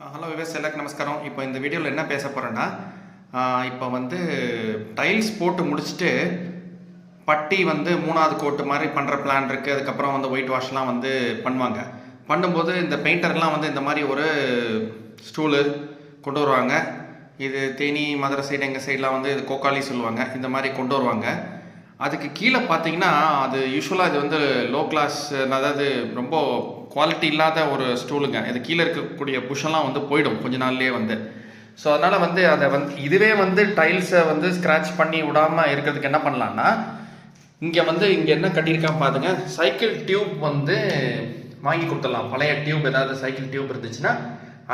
Hello wives எல்லாருக்கும் நமஸ்காரம். இப்போ இந்த வீடியோவில் என்ன பேச போகிறேன்னா இப்போ வந்து டைல்ஸ் போட்டு முடிச்சுட்டு பட்டி வந்து மூணாவது கோட்டு மாதிரி பண்ணுற பிளான் இருக்குது அதுக்கப்புறம் வந்து ஒயிட் வாஷ்லாம் வந்து பண்ணுவாங்க. பண்ணும்போது இந்த பெயிண்டர்லாம் வந்து இந்த மாதிரி ஒரு ஸ்டூலு கொண்டு வருவாங்க. இது தேனி மதுரை சைடு எங்கள் சைடெலாம் வந்து இது கோக்காளி சொல்லுவாங்க. இந்த மாதிரி கொண்டு வருவாங்க. அதுக்கு கீழே பார்த்தீங்கன்னா அது யூஸ்வலாக இது வந்து லோ கிளாஸ் அதாவது ரொம்ப குவாலிட்டி இல்லாத ஒரு ஸ்டூலுங்க இது கீழே இருக்கக்கூடிய புஷெல்லாம் வந்து போயிடும் கொஞ்ச நாள்லேயே வந்து. ஸோ அதனால் வந்து அதை வந்து இதுவே வந்து டைல்ஸை வந்து ஸ்க்ராட்ச் பண்ணி விடாமல் இருக்கிறதுக்கு என்ன பண்ணலான்னா இங்கே வந்து இங்கே என்ன கட்டியிருக்கான் பாருங்க. சைக்கிள் டியூப் வந்து வாங்கி கொடுத்துடலாம். பழைய டியூப் ஏதாவது சைக்கிள் டியூப் இருந்துச்சுன்னா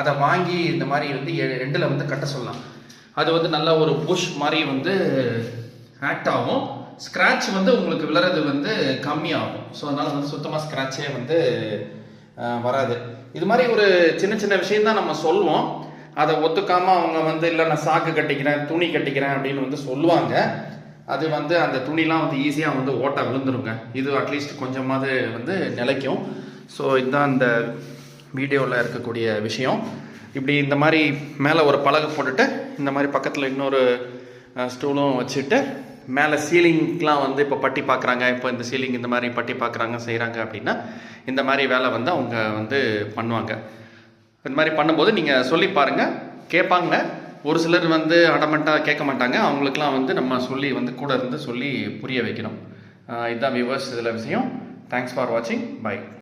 அதை வாங்கி இந்த மாதிரி வந்து ரெண்டில் வந்து கட்ட சொல்லலாம். அது வந்து நல்ல ஒரு புஷ் மாதிரி வந்து ஆக்ட் ஆகும். ஸ்க்ராட்ச் வந்து உங்களுக்கு விழுறது வந்து கம்மியாகும். ஸோ அதனால் வந்து சுத்தமாக ஸ்க்ராட்சே வந்து வராது. இது மாதிரி ஒரு சின்ன சின்ன விஷயம் தான் நம்ம சொல்லுவோம். அதை ஒத்துக்காம அவங்க வந்து இல்லை நான் சாக்கு கட்டிக்கிறேன் துணி கட்டிக்கிறேன் அப்படின்னு வந்து சொல்லுவாங்க. அது வந்து அந்த துணிலாம் வந்து ஈஸியாக வந்து ஓட்ட விழுந்துருங்க. இது அட்லீஸ்ட் கொஞ்சமாவது வந்து நிலைக்கும். ஸோ இதுதான் இந்த வீடியோவில் இருக்கக்கூடிய விஷயம். இப்படி இந்த மாதிரி மேலே ஒரு பலகை போட்டுட்டு இந்த மாதிரி பக்கத்தில் இன்னொரு ஸ்டூலும் வச்சுட்டு மேலே சீலிங்க்கெலாம் வந்து இப்போ பட்டி பார்க்குறாங்க இப்போ இந்த சீலிங் இந்த மாதிரி பட்டி பார்க்குறாங்க செய்கிறாங்க அப்படின்னா இந்த மாதிரி வேலை வந்து அவங்க வந்து பண்ணுவாங்க. இந்த மாதிரி பண்ணும்போது நீங்கள் சொல்லி பாருங்கள் கேட்பாங்க ஒரு சிலர் வந்து அடமெண்ட்டாக கேட்க மாட்டாங்க. அவங்களுக்குலாம் வந்து நம்ம சொல்லி வந்து கூட இருந்து சொல்லி புரிய வைக்கணும். இதுதான் வியூவர்ஸ் இதில் விஷயம். தேங்க்ஸ் ஃபார் வாட்சிங் பை